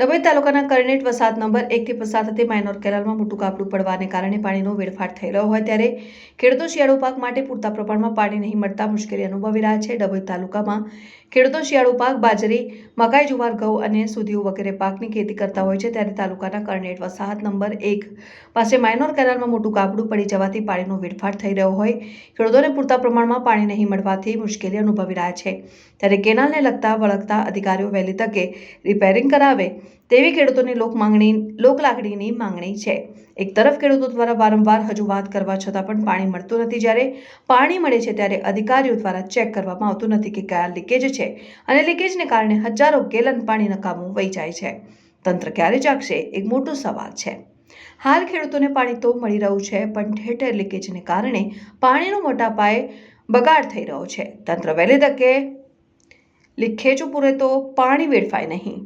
ડભોઈ તાલુકાના કરનેટ વસાહત નંબર એકથી પસાર થતી માઇનોર કેનાલમાં મોટું કાપડું પડવાને કારણે પાણીનો વેડફાટ થઈ રહ્યો હોય ત્યારે ખેડૂતો શિયાળુ પાક માટે પૂરતા પ્રમાણમાં પાણી નહીં મળતા મુશ્કેલી અનુભવી રહ્યા છે. ડભોઈ તાલુકામાં ખેડૂતો શિયાળુ પાક, બાજરી, મકાઈ, જુવાર, ઘઉં અને સુધીઓ વગેરે પાકની ખેતી કરતા હોય છે ત્યારે તાલુકાના કરનેટ વસાહત નંબર એક પાસે માઇનોર કેનાલમાં મોટું કાપડું પડી જવાથી પાણીનો વેડફાટ થઈ રહ્યો હોય. ખેડૂતોને પૂરતા પ્રમાણમાં પાણી નહીં મળવાથી મુશ્કેલી અનુભવી રહ્યા છે. ત્યારે કેનાલને લગતા વળગતા અધિકારીઓ વહેલી તકે રિપેરિંગ કરાવે તેવી ખેડૂતોની લોક માંગણી, લોક લાગણીની માંગણી છે. એક તરફ ખેડૂતો દ્વારા વારંવાર હજુ વાત કરવા છતાં પણ પાણી મળતું નથી જ્યારે પાણી મળે છે ત્યારે અધિકારીઓ દ્વારા ચેક કરવામાં આવતું નથી કે કયા લીકેજ છે અને લીકેજને કારણે હજારો ગેલન પાણી નકામું વહી જાય છે. તંત્ર ક્યારે જાગશે? એક મોટો સવાલ છે. હાલ ખેડૂતોને પાણી તો મળી રહ્યું છે, પણ ઠેર ઠેર લીકેજને કારણે પાણીનો મોટા પાયે બગાડ થઈ રહ્યો છે. તંત્ર વહેલી તકે લીકેજો પૂરે તો પાણી વેડફાય નહીં.